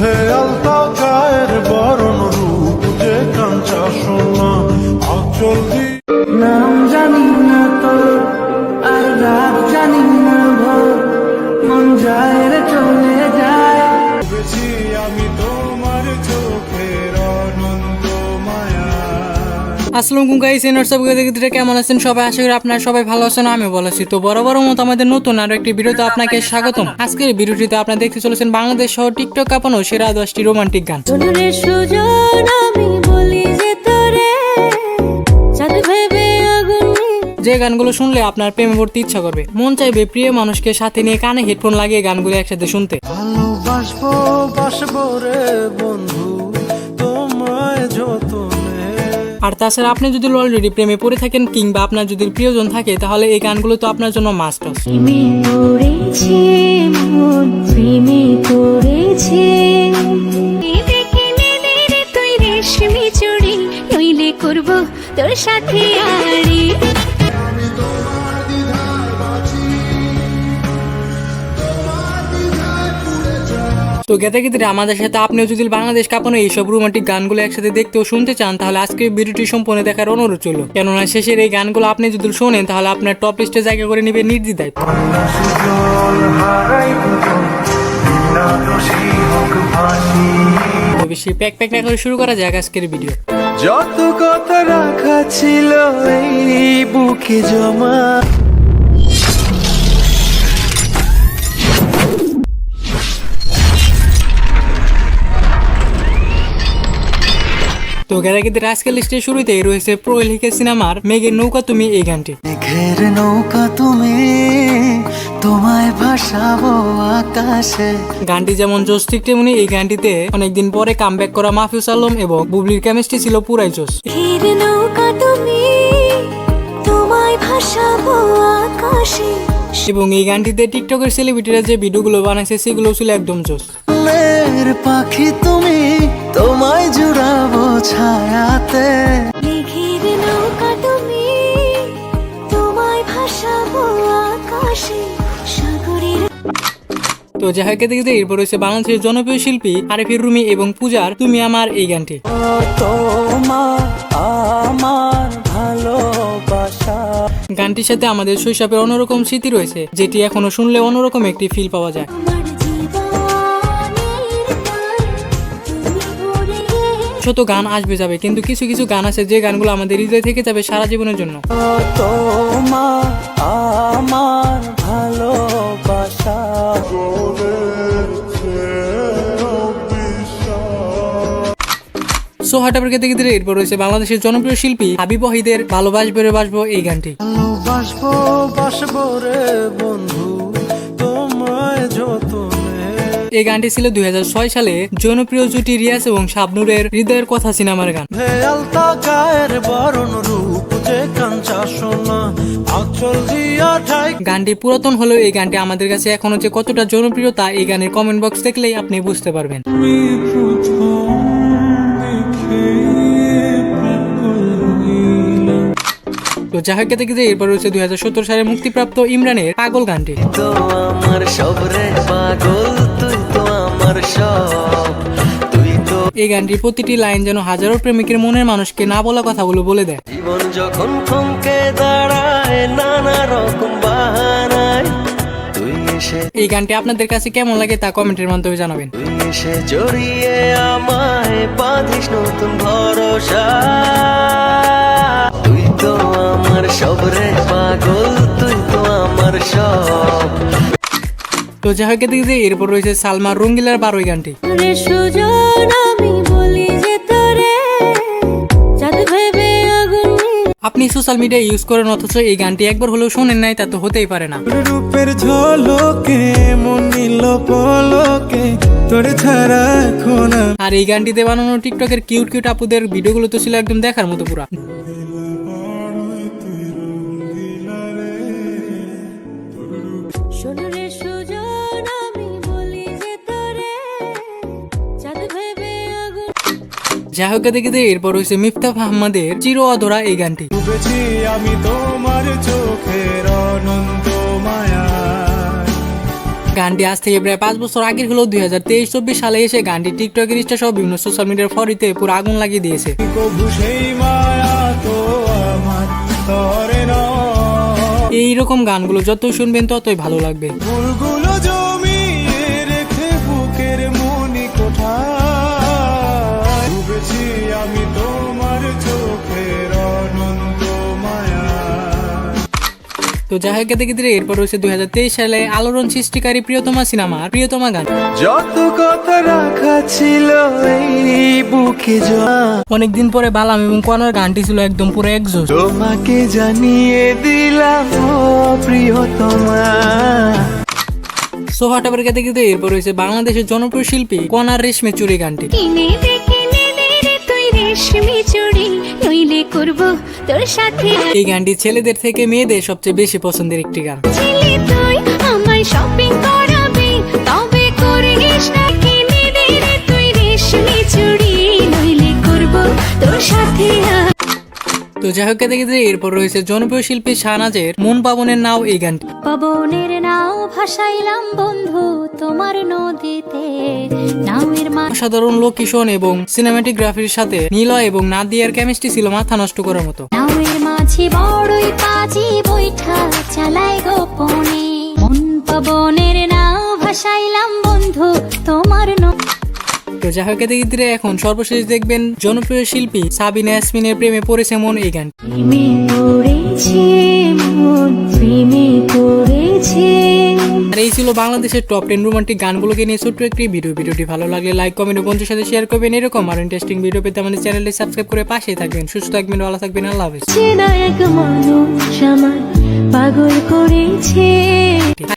de alta আসসালামু guys এনার সব দেখতে কেমন আছেন? সবাই আশা করি আপনারা সবাই ভালো আছেন আমি বলেছি তো বড় বড় মতো আমাদের নতুন আরও একটি ভিডিওতে আপনাকে স্বাগতম। আজকের ভিডিওটিতে আপনারা দেখতে চলেছেন বাংলাদেশ সহ টিকটক কাঁপানো সেরা দশটি রোমান্টিক গান। আমি বলি যে তোরে গানগুলো শুনলে আপনার প্রেমে পড়তে ইচ্ছা করবে। মন চাইবে প্রিয় মানুষকে সাথে নিয়ে কানে হেডফোন লাগিয়ে গানগুলো একসাথে শুনতে। ভালোবাসবো বাসবো রে বন্ধু তোমায় যতনে আর তাছাড়া আপনি যদি অলরেডি প্রেমে পড়ে থাকেন কিংবা আপনার যদি প্রিয়জন থাকে, তাহলে এই গানগুলো তো আপনার জন্য মাস্ট করব তোর সাথে তো গেতে গেতে আমাদের সাথে আপনিও যদি বাংলাদেশ কাঁপানো এইসব রোমান্টিক গানগুলো একসাথে দেখতে ও শুনতে চান, তাহলে আজকে ভিডিওটি সম্পূর্ণ দেখার অনুরোধ চলো কেননা শেষের এই গানগুলো আপনি যদি শোনেন, তাহলে আপনার টপ লিস্টে জায়গা করে নিবে তো বেশি প্যাক প্যাক না করে শুরু করা যাক আজকের ভিডিও যত কথা রাখা ছিল, এই বুকে জমা। তো গেতে গেতে আজকের লিস্টের শুরুতে রয়েছে প্রহেলিকা সিনেমার মেঘের নৌকা তুমি এই গানটি। মেঘের নৌকা তুমি তোমায় ভাসাবো আকাশে। গানটি যেমন জোস ঠিক তেমনি এই গানটিতে অনেকদিন পরে কামব্যাক করা মাহফুজ আলম এবং বুবলির কেমিস্ট্রি ছিল পুরাই জোস ঘের নৌকা তুমি তোমায় ভাসাবো আকাশে। এবং এই গানটিতে টিকটকের সেলিব্রিটিরা যে ভিডিওগুলো বানাইছে সেগুলো ছিল একদম জোস পাখি তুমি তোমায় জুড়াবো ছায়াতে। মেঘের নৌকা তুমি তোমায় ভাসাবো আকাশে সাগরের তো যাই হোক দেখতে এরপর রয়েছে বাংলাদেশের জনপ্রিয় শিল্পী আরিফির রুমি এবং পূজার তুমি আমার এই গানটি। ও তোমার আমার ভালোবাসা। গানটির সাথে আমাদের শৈশবের অন্যরকম স্মৃতি রয়েছে যেটি এখনও শুনলে অন্যরকম একটি ফিল পাওয়া যায়। শত গান আসবে যাবে কিন্তু কিছু কিছু গান আছে যে গানগুলো আমাদের হৃদয় থেকে যাবে সারা জীবনের জন্য। আমার ভালোবাসা। সো এরপর রয়েছে বাংলাদেশের জনপ্রিয় শিল্পী হাবিব ভালোবাসবে রে বাসবো এই গানটি। ভালোবাসবো বাসবো রে বন্ধু। এই গানটি ছিল দুই হাজার ছয় সালে জনপ্রিয় জুটি রিয়াজ এবং শাবনুরের হৃদয়ের কথা সিনেমার গান। গানটি পুরাতন হলেও এই গানটি আমাদের কাছে এখনও যে কতটা জনপ্রিয় তা এই গানের কমেন্ট বক্স দেখলেই আপনি বুঝতে পারবেন। তো যাই হোক গেতে গেতে এরপর রয়েছে দুই সালে মুক্তিপ্রাপ্ত ইমরানের পাগল গানটি। তো আমার সব রে পাগল তুই তো আমার সব। এই গানটির প্রতিটি লাইন যেন হাজারো প্রেমিকের মনের মানুষকে না বলা কথাগুলো বলে দেয়। জীবন যখন থমকে দাঁড়ায় নানা রকম বাহানায়। এই গানটি আপনাদের কাছে কেমন লাগে তা কমেন্টের মাধ্যমে জানাবেন। এসে জড়িয়ে আমায় বাঁধিস নতুন ভরসা। তুই তো তো যাই হোক গেতে গেতে এরপর রয়েছে সালমার রঙ্গিলার বারোই গানটি। রে সুজন আমি বলি যে তোরে চাঁদ ভেবে আগুন নিয়ে। আপনি সোশ্যাল মিডিয়া ইউজ করেন অথচ এই গানটি একবার হলেও শোনেন নাই তা তো হতেই পারে না। রূপের ঝলকে মন নিল পলকে তোর ছাড়া এখন আর এই গানটিতে বানানো টিকটকের কিউট কিউট আপুদের ভিডিওগুলো তো ছিল একদম দেখার মতো পুরা। যাই হোক দেখে এরপর হয়েছে মিফতাহ আহমদের চির অধরা এই গানটি। আমি তোমার চোখের অনন্ত মায়া। গানটি আজ থেকে প্রায় পাঁচ বছর আগের হলেও দুই হাজার তেইশ চব্বিশ সালে এসে গানটি টিকটক ইনস্টা সহ বিভিন্ন সোশ্যাল মিডিয়ার ফরিতে পুরো আগুন লাগিয়ে দিয়েছে। এইরকম গানগুলো যতই শুনবেন ততই ভালো লাগবে। ডুবেছি আমি তোমার চোখের অনন্ত মায়া। তো যাই হোক এতে ক্ষেত্রে এরপর রয়েছে দুই হাজার তেইশ সালে আলোড়ন সৃষ্টিকারী প্রিয়তমা সিনেমা প্রিয়তমা গান। যত কথা রাখা ছিল এই বুকে অনেকদিন পরে বালাম এবং কনার গানটি ছিল একদম পুরো একজোস তোমাকে জানিয়ে দিলাম প্রিয়তমা। সোফা টাবার কেতে কেতে এরপর রয়েছে বাংলাদেশের জনপ্রিয় শিল্পী কনার রেশমে চুরি গানটি। রেশমি চুড়ি নইলে করব তোর সাথে। এই গানটি ছেলেদের থেকে মেয়েদের সবচেয়ে বেশি পছন্দের একটি গান। তো যাই হোক ক্ষেত্রে এরপর রয়েছে জনপ্রিয় শিল্পী শাহনাজের মন পাবনের নাও এই গানটি। পবনের নাও ভাসাইলাম বন্ধু তোমার নদীতে নামের মা অসাধারণ লোকেশন এবং সিনেমাটিগ্রাফির সাথে নীলয় এবং নাদিয়ার কেমিস্ট্রি ছিল মাথা নষ্ট করার মতো। নামের মাঝি বড়ই পাজি বৈঠা চালায় গোপনে। মন পবনের নাও ভাসাইলাম বন্ধু তোমার ন- তো যাই হোক এতে এখন সর্বশেষ দেখবেন জনপ্রিয় শিল্পী সাবিনা ইয়াসমিনের প্রেমে পড়েছে মন এই গান আর এই ছিল বাংলাদেশের টপ টেন রোমান্টিক গানগুলোকে নিয়ে ছোট্ট একটি ভিডিও। ভিডিওটি ভালো লাগলে লাইক কমেন্ট ও বন্ধুর সাথে শেয়ার করবেন। এরকম আর ইন্টারেস্টিং ভিডিও পেতে আমাদের চ্যানেলটি সাবস্ক্রাইব করে পাশেই থাকবেন। সুস্থ থাকবেন ভালো থাকবেন আল্লাহ হাফেজ। পাগল করেছে।